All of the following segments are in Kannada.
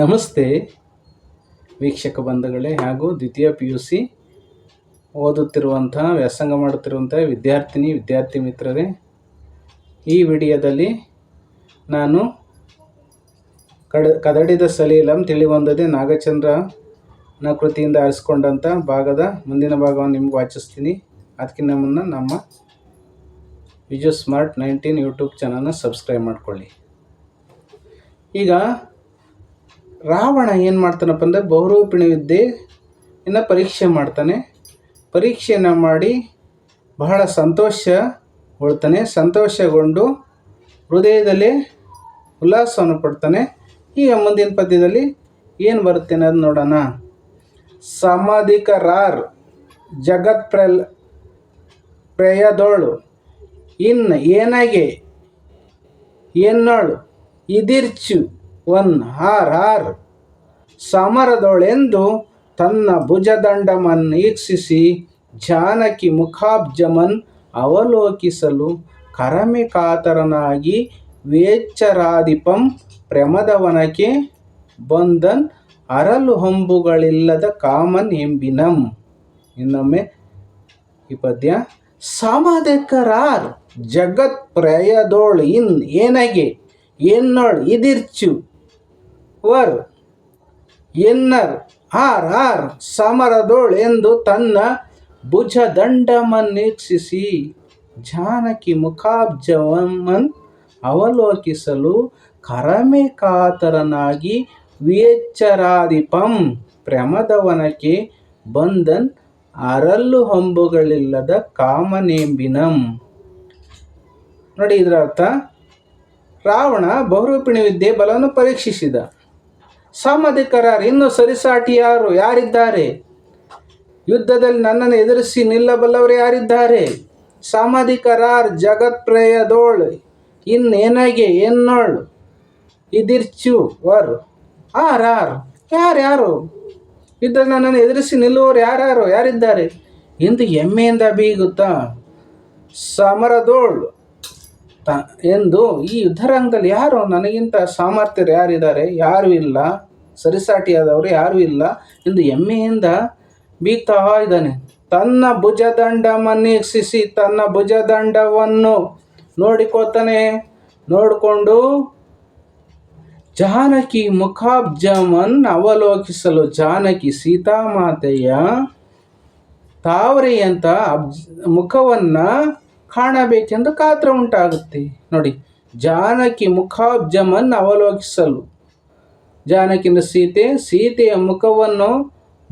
ನಮಸ್ತೆ, ವೀಕ್ಷಕ ಬಂಧುಗಳೇ ಹಾಗೂ ದ್ವಿತೀಯ ಪಿ ಯು ಸಿ ಓದುತ್ತಿರುವಂತಹ, ವ್ಯಾಸಂಗ ಮಾಡುತ್ತಿರುವಂಥ ವಿದ್ಯಾರ್ಥಿನಿ, ವಿದ್ಯಾರ್ಥಿ ಮಿತ್ರರೇ, ಈ ವಿಡಿಯೋದಲ್ಲಿ ನಾನು ಕಡ, ಕದಡಿದ ಸಲೀಲಂ ತಿಳಿವಂದದೆ ನಾಗಚಂದ್ರನ ಕೃತಿಯಿಂದ ಆರಿಸ್ಕೊಂಡಂಥ ಭಾಗದ ಮುಂದಿನ ಭಾಗವನ್ನು ನಿಮ್ಗೆ ವಾಚಿಸ್ತೀನಿ. ಅದಕ್ಕಿಂತ ಮುನ್ನ ನಮ್ಮ ವಿಜು ಸ್ಮಾರ್ಟ್ ನೈನ್ಟೀನ್ ಯೂಟ್ಯೂಬ್ ಚಾನಲ್ನ ಸಬ್ಸ್ಕ್ರೈಬ್ ಮಾಡಿಕೊಳ್ಳಿ. ಈಗ ರಾವಣ ಏನು ಮಾಡ್ತಾನಪ್ಪ ಅಂದರೆ ಬಹುರೂಪಿಣಿ ವಿದ್ಯೆ ಇನ್ನು ಪರೀಕ್ಷೆ ಮಾಡ್ತಾನೆ. ಪರೀಕ್ಷೆಯನ್ನು ಮಾಡಿ ಬಹಳ ಸಂತೋಷಗೊಳ್ತಾನೆ ಸಂತೋಷಗೊಂಡು ಹೃದಯದಲ್ಲಿ ಉಲ್ಲಾಸವನ್ನು ಪಡ್ತಾನೆ ಈಗ ಮುಂದಿನ ಪದ್ಯದಲ್ಲಿ ಏನು ಬರುತ್ತೆ ಅನ್ನೋದು ನೋಡೋಣ. ಸಮಾಧಿಕರಾರ್ ಜಗತ್ ಪ್ರಲ್ ಪ್ರಯದೋಳು ಇನ್ನು ಏನಾಗೆ ಏನಾಳು ಇದಿರ್ಚು ಒನ್ ಹಾರ್ ಹಾರ್. ಸಮರದೊಳೆಂದು ತನ್ನ ಭುಜದಂಡಮನ್ ಈಕ್ಷಿಸಿ ಜಾನಕಿ ಮುಖಾಬ್ಜಮನ್ ಅವಲೋಕಿಸಲು ಕರಮೆ ಕಾತರನಾಗಿ ವೇಚ್ಚರಾದಿಪಂ ಪ್ರಮದವನಕ್ಕೆ ಬಂದನ್ ಅರಲು ಹೊಂಬುಗಳಿಲ್ಲದ ಕಾಮನ್ ಎಂಬಿನಂ. ಇನ್ನೊಮ್ಮೆ ಈ ಪದ್ಯ ಸಮದಕರಾರ್ ಜಗತ್ ಪ್ರಯದೋಳ್ ಇನ್ ಏನಗೆ? ಎನ್ನೋಳ್ ಇದಿರ್ಚು. ವರ್ ಎನ್ನರ್ ಆರ್ ಆರ್ ಸಮರದೋಳ್ ಎಂದು ತನ್ನ ಭುಜದಂಡಮನ್ನೀಕ್ಷಿಸಿ ಜಾನಕಿ ಮುಖಾಬ್ಜವನ್ ಅವಲೋಕಿಸಲು ಕರಮೆ ಕಾತರನಾಗಿ ವಿಯಚ್ಚರಾದಿಪಂ ಪ್ರಮದವನಕ್ಕೆ ಬಂದನ್ ಅರಲ್ಲು ಹೊಂಬುಗಳಿಲ್ಲದ ಕಾಮನೇಂಬಿನಂ. ನೋಡಿ ಇದರ ಅರ್ಥ ರಾವಣ ಬಹುರೂಪಿಣಿ ವಿದ್ಯೆ ಬಲವನ್ನು ಪರೀಕ್ಷಿಸಿದ. ಸಾಮಾಧಿಕರಾರ್ ಇನ್ನು ಸರಿಸಾಟಿ ಯಾರು ಯಾರಿದ್ದಾರೆ? ಯುದ್ಧದಲ್ಲಿ ನನ್ನನ್ನು ಎದುರಿಸಿ ನಿಲ್ಲಬಲ್ಲವರು ಯಾರಿದ್ದಾರೆ? ಸಾಮಾಧಿಕರಾರ್ ಜಗತ್ಪ್ರಯದೋಳ್ ಇನ್ನೇನಗೆ ಎನ್ನೋಳ್ ಇದಿರ್ಚು ವರ್ ಆರ್ ಆರ್ ಯಾರ್ಯಾರು? ಯುದ್ಧದಲ್ಲಿ ನನ್ನನ್ನು ಎದುರಿಸಿ ನಿಲ್ಲುವವರು ಯಾರ್ಯಾರು? ಯಾರಿದ್ದಾರೆ? ಎಂದು ಹೆಮ್ಮೆಯಿಂದ ಬೀಗುತ್ತಾ, ಸಮರದೋಳ್ ತ, ಎಂದು ಈ ಯುದ್ಧರಂಗದಲ್ಲಿ ಯಾರು ನನಗಿಂತ ಸಾಮರ್ಥ್ಯರು ಯಾರಿದ್ದಾರೆ? ಯಾರೂ ಇಲ್ಲ. ಸರಿಸಾಟಿಯಾದವರು ಯಾರೂ ಇಲ್ಲ ಎಂದು ಹೆಮ್ಮೆಯಿಂದ ಬೀಗ್ತಾ ಇದ್ದಾನೆ. ತನ್ನ ಭುಜದಂಡಮನ್ನೀಕ್ಷಿಸಿ ತನ್ನ ಭುಜದಂಡವನ್ನು ನೋಡಿಕೋತಾನೆ ನೋಡಿಕೊಂಡು ಜಾನಕಿ ಮುಖಾಬ್ಜಮನ್ ಅವಲೋಕಿಸಲು ಜಾನಕಿ ಸೀತಾಮಾತೆಯ ತಾವರೆಯಂಥ ಅಬ್ಜ, ಮುಖವನ್ನು ಕಾಣಬೇಕೆಂದು ಕಾತ್ರ ಉಂಟಾಗುತ್ತೆ. ನೋಡಿ, ಜಾನಕಿ ಮುಖಾಬ್ಜಮನ್ನು ಅವಲೋಕಿಸಲು. ಜಾನಕಿನ ಸೀತೆ, ಸೀತೆಯ ಮುಖವನ್ನು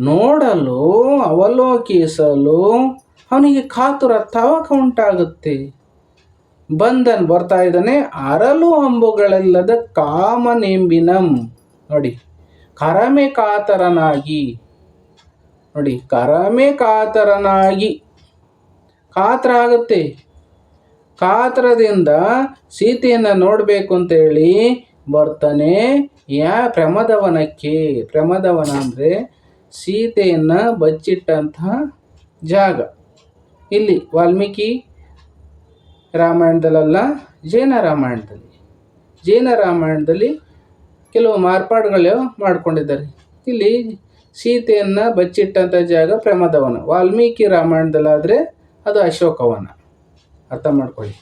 ನೋಡಲು, ಅವಲೋಕಿಸಲು ಅವನಿಗೆ ಕಾತುರ ತವಕ ಉಂಟಾಗುತ್ತೆ. ಬಂದನ್ ಬರ್ತಾ ಇದ್ದಾನೆ, ಅರಲು ಅಂಬುಗಳೆಲ್ಲದ ಕಾಮನೆಂಬಿನಂ. ನೋಡಿ, ಕರಮೆ ಕಾತರನಾಗಿ. ನೋಡಿ, ಕರಮೆ ಕಾತರನಾಗಿ. ಕಾತರ ಆಗುತ್ತೆ. ಕಾತರದಿಂದ ಸೀತೆಯನ್ನು ನೋಡಬೇಕು ಅಂತೇಳಿ ಬರ್ತಾನೆ ಯಾ ಪ್ರಮದವನಕ್ಕೆ, ಪ್ರಮದವನ ಅಂದರೆ ಸೀತೆಯನ್ನು ಬಚ್ಚಿಟ್ಟಂತಹ ಜಾಗ. ಇಲ್ಲಿ ವಾಲ್ಮೀಕಿ ರಾಮಾಯಣದಲ್ಲ ಜೈನ ರಾಮಾಯಣದಲ್ಲಿ ಜೈನ ರಾಮಾಯಣದಲ್ಲಿ ಕೆಲವು ಮಾರ್ಪಾಡುಗಳು ಮಾಡಿಕೊಂಡಿದ್ದಾರೆ. ಇಲ್ಲಿ ಸೀತೆಯನ್ನು ಬಚ್ಚಿಟ್ಟಂಥ ಜಾಗ ಪ್ರಮದವನ. ವಾಲ್ಮೀಕಿ ರಾಮಾಯಣದಲ್ಲಾದರೆ ಅದು ಅಶೋಕವನ. ಅರ್ಥ ಮಾಡ್ಕೊಳ್ಳಿ.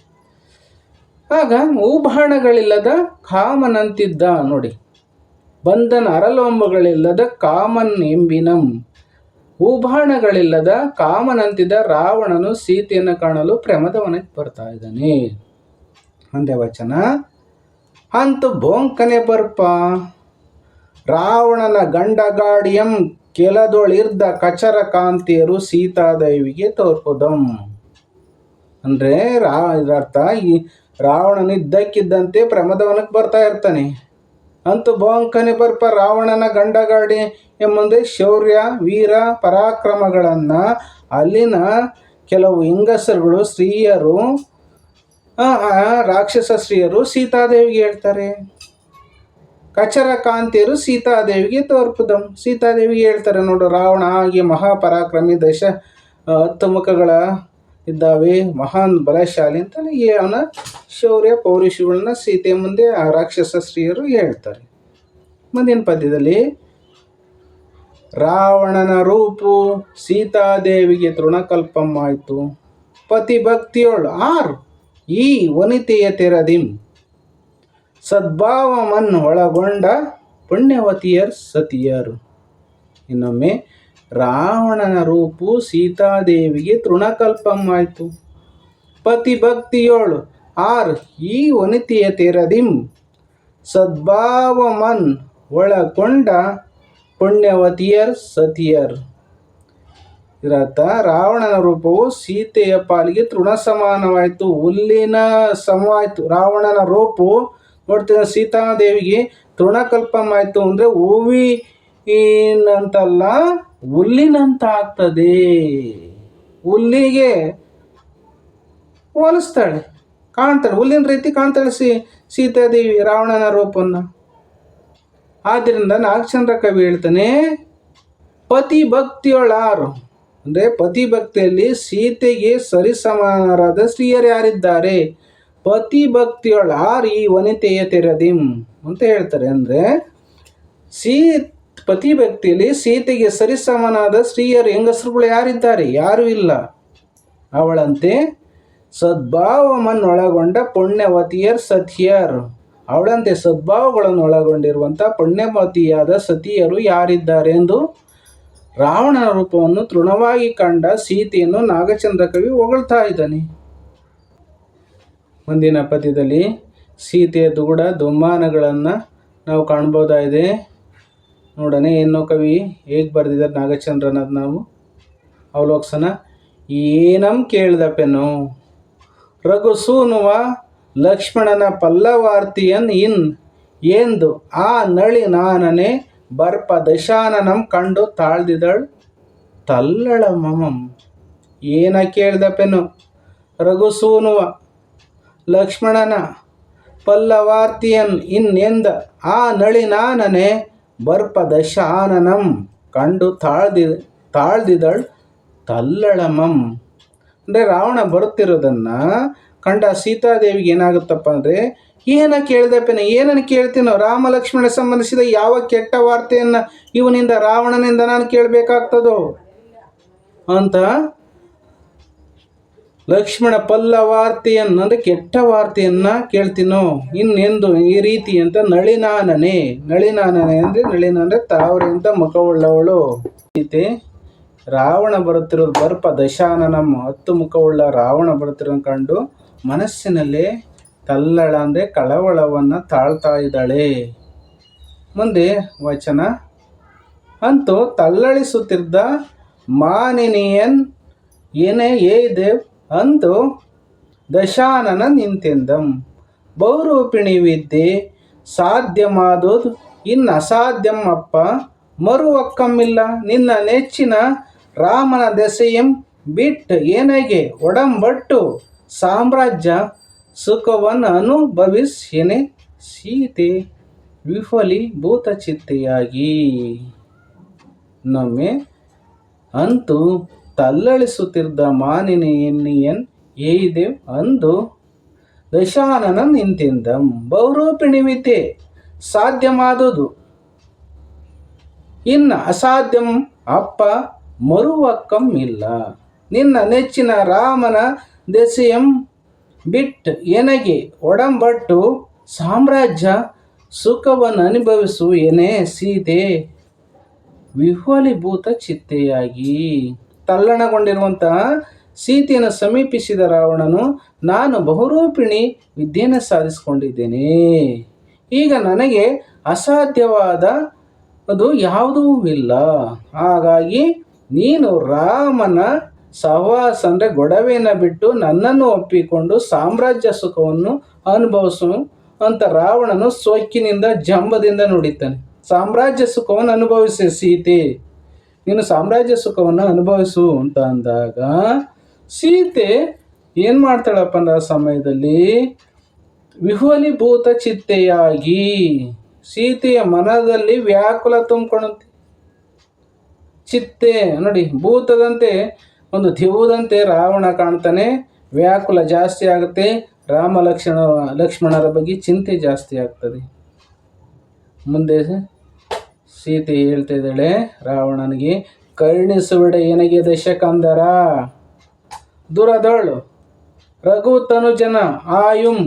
ಆಗ ಊಬಾಣಗಳಿಲ್ಲದ ಕಾಮನಂತಿದ್ದ ನೋಡಿ, ಬಂಧನ ಅರಲೊಂಬಗಳಿಲ್ಲದ ಕಾಮನ್ ಎಂಬಿನಂ ಊಬಾಣಗಳಿಲ್ಲದ ಕಾಮನಂತಿದ್ದ ರಾವಣನು ಸೀತೆಯನ್ನು ಕಾಣಲು ಪ್ರಮದವನಕ್ಕೆ ಬರ್ತಾ ಇದ್ದಾನೆ. ಅಂದೆ ವಚನ, ಅಂತು ಬೋಂಕನೆ ಬರ್ಪ. ರಾವಣನ ಗಂಡಗಾಡಿಯಂ ಕೆಲದೊಳಿರ್ದ ಕಚರ ಕಾಂತಿಯರು ಸೀತಾದೇವಿಗೆ ತೋರ್ಪುದಂ. ಅಂದರೆ ರಾ, ಇದರರ್ಥ ಈ ರಾವಣನ ಇದ್ದಕ್ಕಿದ್ದಂತೆ ಪ್ರಮದವನಕ್ಕೆ ಬರ್ತಾ ಇರ್ತಾನೆ. ಅಂತೂ ಬೋಂಕನೆ ಬರ್ಪ ರಾವಣನ ಗಂಡಗಾಡಿ ಎಂಬಂದರೆ ಶೌರ್ಯ, ವೀರ, ಪರಾಕ್ರಮಗಳನ್ನು ಅಲ್ಲಿನ ಕೆಲವು ಹೆಂಗಸರುಗಳು, ಸ್ತ್ರೀಯರು ರಾಕ್ಷಸ ಸ್ತ್ರೀಯರು ಸೀತಾದೇವಿಗೆ ಹೇಳ್ತಾರೆ. ಕಚರ ಕಾಂತಿಯರು ಸೀತಾದೇವಿಗೆ ತೋರ್ಪುದಂ. ಸೀತಾದೇವಿಗೆ ಹೇಳ್ತಾರೆ ನೋಡು, ರಾವಣ ಹಾಗೆ ಮಹಾಪರಾಕ್ರಮಿ ದಶ ಹತ್ತು ಮುಖಗಳ ಇದ್ದಾವೆ. ಮಹಾನ್ ಬಲಶಾಲಿ ಅಂತಲೇ ಅವನ ಶೌರ್ಯ ಪೌರುಷಗಳನ್ನ ಸೀತೆ ಮುಂದೆ ಆ ರಾಕ್ಷಸ ಸ್ತ್ರೀಯರು ಹೇಳ್ತಾರೆ. ಮುಂದಿನ ಪದ್ಯದಲ್ಲಿ, ರಾವಣನ ರೂಪು ಸೀತಾದೇವಿಗೆ ತೃಣಕಲ್ಪಮ್ಮಾಯಿತು. ಪತಿ ಭಕ್ತಿಯೊಳು ಆರು, ಈ ವನಿತೆಯ ತೆರದಿಂ. ಸದ್ಭಾವಮನ್ ಒಳಗೊಂಡ ಪುಣ್ಯವತಿಯರ್ ಸತಿಯರು. ಇನ್ನೊಮ್ಮೆ ರಾವಣನ ರೂಪು ಸೀತಾದೇವಿಗೆ ತೃಣಕಲ್ಪಮಾಯಿತು ಪತಿ ಭಕ್ತಿಯೋಳು ಆರ್, ಈ ವನಿತೆಯ ತೆರದಿಂ. ಸದ್ಭಾವಮನ್ ಒಳಗೊಂಡ ಪುಣ್ಯವತಿಯರ್ ಸತಿಯರ್. ಇದರರ್ಥ ರಾವಣನ ರೂಪವು ಸೀತೆಯ ಪಾಲಿಗೆ ತೃಣ ಸಮಾನವಾಯಿತು ಹುಲ್ಲಿನ ಸಮವಾಯಿತು. ರಾವಣನ ರೂಪು ನೋಡ್ತೀರ, ಸೀತಾದೇವಿಗೆ ತೃಣಕಲ್ಪಮಾಯಿತು ಅಂದರೆ ಹೂವಿನಂತಲ್ಲ ಹುಲ್ಲಿನಂತ ಆಗ್ತದೆ ಹುಲ್ಲಿಗೆ ಹೋಲಿಸ್ತಾಳೆ, ಕಾಣ್ತಾಳೆ, ಹುಲ್ಲಿನ ರೀತಿ ಕಾಣ್ತಾಳೆ ಸಿ ಸೀತಾದೇವಿ ರಾವಣನ ರೂಪವನ್ನು ಆದ್ದರಿಂದ ನಾಗಚಂದ್ರ ಕವಿ ಹೇಳ್ತಾನೆ ಪತಿ ಭಕ್ತಿಯೊಳಾರು ಅಂದರೆ ಪತಿ ಭಕ್ತಿಯಲ್ಲಿ ಸೀತೆಗೆ ಸರಿಸಮಾನರಾದ ಸ್ತ್ರೀಯರು ಯಾರಿದ್ದಾರೆ? ಪತಿ ಭಕ್ತಿಯೊಳಾರ್ ಈ ವನಿತೆಯ ತೆರದಿಂ ಅಂತ ಹೇಳ್ತಾರೆ. ಅಂದರೆ ಸೀ ಪತಿ ಭಕ್ತಿಯಲ್ಲಿ ಸೀತೆಗೆ ಸರಿಸಮನಾದ ಸ್ತ್ರೀಯರು ಹೆಂಗಸರುಗಳು ಯಾರಿದ್ದಾರೆ? ಯಾರೂ ಇಲ್ಲ. ಅವಳಂತೆ ಸದ್ಭಾವಮನ್ನೊಳಗೊಂಡ ಪುಣ್ಯವತಿಯರ್ ಸತಿಯರ್. ಅವಳಂತೆ ಸದ್ಭಾವಗಳನ್ನು ಒಳಗೊಂಡಿರುವಂಥ ಪುಣ್ಯವತಿಯಾದ ಸತಿಯರು ಯಾರಿದ್ದಾರೆ ಎಂದು ರಾವಣನ ರೂಪವನ್ನು ತೃಣವಾಗಿ ಕಂಡ ಸೀತೆಯನ್ನು ನಾಗಚಂದ್ರ ಕವಿ ಹೊಗಳ್ತಾ ಇದ್ದಾನೆ. ಮುಂದಿನ ಪದ್ಯದಲ್ಲಿ ಸೀತೆಯ ದುಗುಡ ದುಮ್ಮಾನಗಳನ್ನು ನಾವು ಕಾಣ್ಬೋದಾಗಿದೆ. ನೋಡೋಣ. ಏನು ಕವಿ? ಹೇಗೆ ಬರೆದಿದ್ದಾರೆ ನಾಗಚಂದ್ರನದು ನಾವು? ಅವಲೋಕ್ಸನ. ಏನಂ ಕೇಳ್ದಪ್ಪೆನು ರಘುಸೂನುವ ಲಕ್ಷ್ಮಣನ ಪಲ್ಲವಾರ್ತಿಯನ್ ಇನ್ ಎಂದು ಆ ನಳಿ ನಾನನೆ ಬರ್ಪ ದಶಾನನಂ ಕಂಡು ತಾಳ್ದಿದಳು ತಲ್ಲಳ ಮಮಂ. ಏನ ಕೇಳ್ದಪ್ಪೆನು ರಘುಸೂನುವ ಲಕ್ಷ್ಮಣನ ಪಲ್ಲವಾರ್ತಿಯನ್ ಇನ್ ಎಂದ ಆ ನಳಿ ನಾನನೆ ಬರ್ಪ ಶಾನನಂ ಕಂಡು ತಾಳ್ದಿ, ತಾಳ್ದಿದಳ್ ತಲ್ಲಳಮಂ. ಅಂದರೆ ರಾವಣ ಬರುತ್ತಿರೋದನ್ನು ಕಂಡ ಸೀತಾದೇವಿಗೆ ಏನಾಗುತ್ತಪ್ಪ ಅಂದರೆ, ಏನ ಕೇಳಿದಪ್ಪನ ಏನನ್ನು ಕೇಳ್ತೀನೋ? ರಾಮ ಲಕ್ಷ್ಮಣ ಸಂಬಂಧಿಸಿದ ಯಾವ ಕೆಟ್ಟ ವಾರ್ತೆಯನ್ನು ಇವನಿಂದ ರಾವಣನಿಂದ ನಾನು ಕೇಳಬೇಕಾಗ್ತದೋ? ಅಂತ ಲಕ್ಷ್ಮಣ ಪಲ್ಲ ವಾರ್ತೆಯನ್ನು ಅಂದರೆ ಕೆಟ್ಟ ವಾರ್ತೆಯನ್ನು ಕೇಳ್ತೀನೋ? ಇನ್ನೆಂದು ಈ ರೀತಿ ಅಂತ ನಳಿನಾನನೆ ನಳಿನಾನನೆ ಅಂದರೆ ನಳಿನ ಅಂದರೆ ತಾವರೆಂತ ಮುಖವುಳ್ಳವಳು ಸೀತೆ ರಾವಣ ಬರುತ್ತಿರೋದು ಬರ್ಪ ದಶಾನನಂ ಹತ್ತು ಮುಖವುಳ್ಳ ರಾವಣ ಬರುತ್ತಿರೋದು ಕಂಡು ಮನಸ್ಸಿನಲ್ಲಿ ತಲ್ಲಳ ಅಂದರೆ ಕಳವಳವನ್ನು ತಾಳ್ತಾ ಇದ್ದಾಳೆ. ಮುಂದೆ ವಚನ, ಅಂತೂ ತಲ್ಲಳಿಸುತ್ತಿದ್ದ ಮಾನಿನಿಯನ್ ಏನೇ ಏ ದೇವ್ ಅಂದು ದಶಾನನ ನಿಂತೆಂದಂ. ಬಹುರೂಪಿಣಿ ವಿದ್ಯೆ ಸಾಧ್ಯಮಾದೋದು ಇನ್ನು ಅಪ್ಪ ಮರುವಕ್ಕಮ್ಮಿಲ್ಲ ನಿನ್ನ ನೆಚ್ಚಿನ ರಾಮನ ದೆಸೆಯಂ ಬಿಟ್ಟು ಏನಗೆ ಒಡಂಬಟ್ಟು ಸಾಮ್ರಾಜ್ಯ ಸುಖವನ್ನು ಅನುಭವಿಸ್ಯನೆ ಸೀತೆ ವಿಫಲಿ ಚಿತ್ತೆಯಾಗಿ ನಮ್ಮೆ ಅಂತೂ ತಲ್ಲಳಿಸುತ್ತಿದ್ದ ಮಾನಿನಿ ಎನ್ನಿಯನ್ ಏಯ್ದೇವ್ ಅಂದು ದಶಾನನ ನಿಂತಿಂದಂ ಬೌರೂಪಿಣಿವಿತೆ ಸಾಧ್ಯಮಾದುದು. ಇನ್ನು ಅಸಾಧ್ಯಂ ಅಪ್ಪ ಮರುವಕ್ಕಂ ಇಲ್ಲ. ನಿನ್ನ ನೆಚ್ಚಿನ ರಾಮನ ದೆಸೆಯಂ ಬಿಟ್ಟು ಎನಗೆ ಒಡಂಬಟ್ಟು ಸಾಮ್ರಾಜ್ಯ ಸುಖವನ್ನು ಅನುಭವಿಸು ಎನೆ ಸೀತೆ ವಿಹ್ವಲಿಭೂತ ಚಿತ್ತೆಯಾಗಿ. ತಲ್ಲಣಗೊಂಡಿರುವಂತಹ ಸೀತೆಯನ್ನು ಸಮೀಪಿಸಿದ ರಾವಣನು, ನಾನು ಬಹುರೂಪಿಣಿ ವಿದ್ಯೆಯನ್ನು ಸಾಧಿಸಿಕೊಂಡಿದ್ದೇನೆ. ಈಗ ನನಗೆ ಅಸಾಧ್ಯವಾದ ಅದು ಯಾವುದೂ ಇಲ್ಲ. ಹಾಗಾಗಿ ನೀನು ರಾಮನ ಸಹವಾಸ ಅಂದರೆ ಗೊಡವೆಯನ್ನು ಬಿಟ್ಟು ನನ್ನನ್ನು ಒಪ್ಪಿಕೊಂಡು ಸಾಮ್ರಾಜ್ಯ ಸುಖವನ್ನು ಅನುಭವಿಸು ಅಂತ ರಾವಣನು ಸೊಕ್ಕಿನಿಂದ ಜಂಬದಿಂದ ನುಡಿತಾನೆ ಸಾಮ್ರಾಜ್ಯ ಸುಖವನ್ನು ಅನುಭವಿಸಿ ಸೀತೆ ನೀನು ಸಾಮ್ರಾಜ್ಯ ಸುಖವನ್ನು ಅನುಭವಿಸು ಅಂತ ಅಂದಾಗ ಸೀತೆ ಏನು ಮಾಡ್ತಾಳಪ್ಪ ಅಂದ್ರೆ ಆ ಸಮಯದಲ್ಲಿ ವಿಹ್ವಲೀಭೂತ ಚಿತ್ತೆಯಾಗಿ ಸೀತೆಯ ಮನದಲ್ಲಿ ವ್ಯಾಕುಲ ತುಂಬಿಕೊಳ್ಳುತ್ತೆ. ಚಿತ್ತೆ ನೋಡಿ, ಭೂತದಂತೆ, ಒಂದು ದಿವುದಂತೆ ರಾವಣ ಕಾಣ್ತಾನೆ, ವ್ಯಾಕುಲ ಜಾಸ್ತಿ ಆಗುತ್ತೆ, ರಾಮ ಲಕ್ಷ್ಮಣ ಲಕ್ಷ್ಮಣರ ಬಗ್ಗೆ ಚಿಂತೆ ಜಾಸ್ತಿ ಆಗ್ತದೆ. ಮುಂದೆ ಸೀತೆ ಹೇಳ್ತಾ ಇದ್ದಾಳೆ, ರಾವಣನಿಗೆ, ಕರುಣಿಸುವಿಡ ಏನಗೆ ದಶಕಂದರ? ದುರದಳು ರಘು ತನುಜನ ಆಯುಂ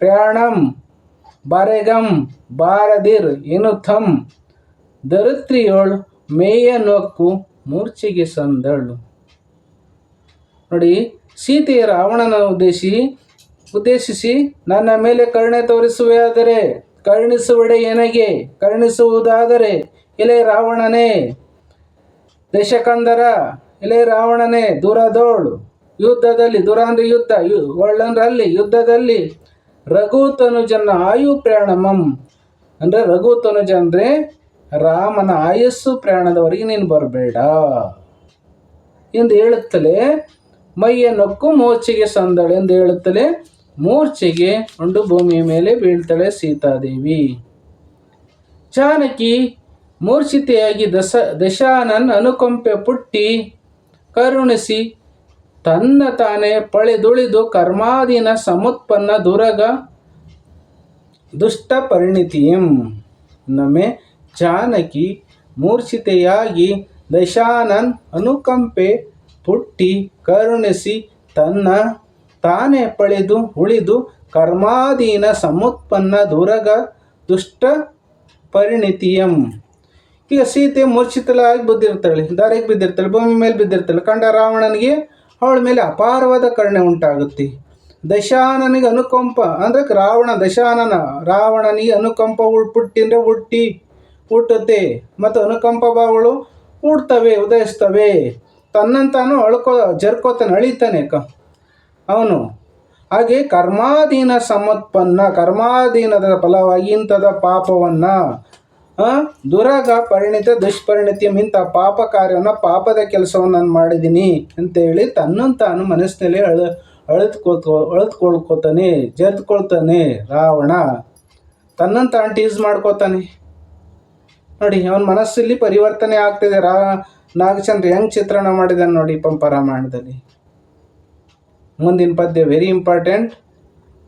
ಪ್ರಯಾಣಂ ಬರೆಗಂ, ಬಾರದಿರ್ ಎನುಥಂ ಧರಿತ್ರಿಯೋಳು ಮೇಯ ನೊಕ್ಕು, ಮೂರ್ಛೆಗೆ ಸಂದಳು. ನೋಡಿ, ಸೀತೆಯ ರಾವಣನ ಉದ್ದೇಶಿ, ಉದ್ದೇಶಿಸಿ ನನ್ನ ಮೇಲೆ ಕರುಣೆ ತೋರಿಸುವೆಯಾದರೆ ಕರುಣಿಸುವಿಡೆ ಎನಗೆ ಕರುಣಿಸುವುದಾದರೆ ಎಲೆ ರಾವಣನೇ. ದಶಕಂದರ ಎಲೆ ರಾವಣನೇ, ದುರದೋಳು. ಯುದ್ಧದಲ್ಲಿ ದುರ ಅಂದ್ರೆ ಯುದ್ಧ, ಯು ಒಳ್ಳಂದ್ರೆ ಅಲ್ಲಿ ಯುದ್ಧದಲ್ಲಿ ರಘುತನುಜನ ಆಯು ಪ್ರಯಾಣಮಂ ಅಂದರೆ ರಘು ತನುಜ ಅಂದರೆ ರಾಮನ ಆಯಸ್ಸು ಪ್ರಯಾಣದವರೆಗೆ ನೀನು ಬರಬೇಡ. ಎಂದು ಹೇಳುತ್ತಲೇ ಮೈಯ ನಕ್ಕು ಮೋಚಿಗೆ ಸಂದಳೆ ಎಂದು ಹೇಳುತ್ತಲೇ ಮೂರ್ಛೆಗೆ ಒಂದು ಭೂಮಿಯ ಮೇಲೆ ಬೀಳ್ತಾಳೆ ಸೀತಾದೇವಿ. ಚಾನಕಿ ಮೂರ್ಛಿತೆಯಾಗಿ ದಶ ದಶಾನನ್ ಅನುಕಂಪೆ ಪುಟ್ಟಿ ಕರುಣಿಸಿ ತನ್ನ ತಾನೇ ಪಳೆದುಳಿದು ಕರ್ಮಾದಿನ ಸಮುತ್ಪನ್ನ ದುರಗ ದುಷ್ಟ ಪರಿಣಿತಿಯಂ. ನಮೆ ಜಾನಕಿ ಮೂರ್ಛಿತೆಯಾಗಿ ದಶಾನನ್ ಅನುಕಂಪೆ ಪುಟ್ಟಿ ಕರುಣಿಸಿ ತನ್ನ ತಾನೇ ಪಳೆದು ಉಳಿದು ಕರ್ಮಾಧೀನ ಸಮುತ್ಪನ್ನ ದುರಗ ದುಷ್ಟ ಪರಿಣಿತಿಯಂ. ಈಗ ಸೀತೆ ಮೂರ್ಛಿತಲಾಗಿ ಬಿದ್ದಿರ್ತಾಳೆ, ದಾರಿಗೆ ಬಿದ್ದಿರ್ತಾಳೆ, ಭೂಮಿ ಮೇಲೆ ಬಿದ್ದಿರ್ತಾಳೆ, ಕಂಡ ರಾವಣನಿಗೆ ಅವಳ ಮೇಲೆ ಅಪಾರವಾದ ಕರುಣೆ ಉಂಟಾಗುತ್ತೆ. ದಶಾನನಿಗೆ ಅನುಕಂಪ, ಅಂದರೆ ರಾವಣ, ದಶಾನನ ರಾವಣನಿಗೆ ಅನುಕಂಪ ಉಳ್ಪುಟ್ಟಿ ಅಂದ್ರೆ ಹುಟ್ಟಿ, ಹುಟ್ಟುತ್ತೆ. ಮತ್ತು ಅನುಕಂಪ ಭಾವಗಳು ಹುಡ್ತವೆ ಉದಯಿಸ್ತವೆ. ತನ್ನಂತಾನು ಅಳ್ಕೋ ಜರ್ಕೋತಾನೆ, ಅಳಿತಾನೆ ಕ ಅವನು. ಹಾಗೆ ಕರ್ಮಾಧೀನ ಸಮತ್ಪನ್ನ, ಕರ್ಮಾಧೀನದ ಫಲವಾಗಿ ಇಂಥದ ಪಾಪವನ್ನು ದುರಗ ಪರಿಣಿತ ದುಷ್ಪರಿಣಿತಿ ಇಂಥ ಪಾಪ ಕಾರ್ಯವನ್ನು, ಪಾಪದ ಕೆಲಸವನ್ನು ನಾನು ಮಾಡಿದ್ದೀನಿ ಅಂತೇಳಿ ತನ್ನನ್ನು ತಾನು ಮನಸ್ಸಿನಲ್ಲಿ ಅಳ, ಅಳತ್ಕೊಳ್ಕೊ, ಅಳತ್ಕೊಳ್ಕೊತಾನೆ ಜರ್ತ್ಕೊಳ್ತಾನೆ ರಾವಣ. ತನ್ನಂತ ತಾನು ಟೀಸ್ ಮಾಡ್ಕೋತಾನೆ. ನೋಡಿ, ಅವನ ಮನಸ್ಸಲ್ಲಿ ಪರಿವರ್ತನೆ ಆಗ್ತಿದೆ. ರಾ, ನಾಗಚಂದ್ರ ಹೆಂಗ್ ಚಿತ್ರಣ ಮಾಡಿದಾನೆ ನೋಡಿ ಪಂಪ ರಾಮಾಯಣದಲ್ಲಿ. ಮುಂದಿನ ಪದ್ಯ ವೆರಿ ಇಂಪಾರ್ಟೆಂಟ್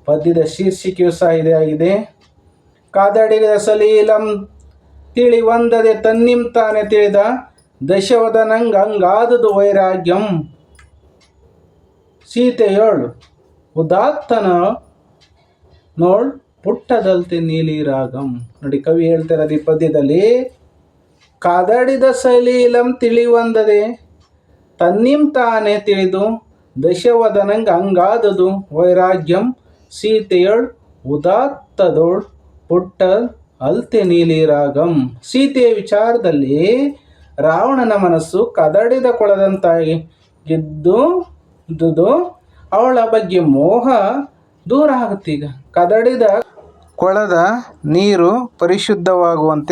ಪದ್ಯದ ಶೀರ್ಷಿಕೆಯು ಸಹ ಇದೇ ಆಗಿದೆ. ಕಾದಾಡಿದ ಸಲೀಲಂ ತಿಳಿ ಒಂದದೆ ತನ್ನಿಂ ತಾನೆ ತಿಳಿದ ದಶವದನಂಗ ಹಂಗಾದುದು ವೈರಾಗ್ಯಂ. ಸೀತೆಯೋಳು ಉದಾತ್ತನ ನೋಳ್ ಪುಟ್ಟದಲ್ತೆ ನೀಲಿ ರಾಗಂ. ನೋಡಿ, ಕವಿ ಹೇಳ್ತಿರೋದು ಈ ಪದ್ಯದಲ್ಲಿ, ಕಾದಾಡಿದ ಸಲೀಲಂ ತಿಳಿವಂದದೆ ತನ್ನಿಂ ತಾನೇ ತಿಳಿದು ದಶವದನಂಗ ಹಂಗಾದದು ವೈರಾಗ್ಯಂ ಸೀತೆಯಳ್ ಉದಾತ್ತದೊಳ್ ಪುಟ್ಟ ಅಲ್ತೆ ನೀಲಿ ರಾಗಂ. ಸೀತೆಯ ವಿಚಾರದಲ್ಲಿ ರಾವಣನ ಮನಸ್ಸು ಕದಡಿದ ಕೊಳದಂತಾಗಿ ಗೆದ್ದು ದುದು, ಅವಳ ಬಗ್ಗೆ ಮೋಹ ದೂರ ಆಗುತ್ತೀಗ. ಕದಡಿದ ಕೊಳದ ನೀರು ಪರಿಶುದ್ಧವಾಗುವಂತೆ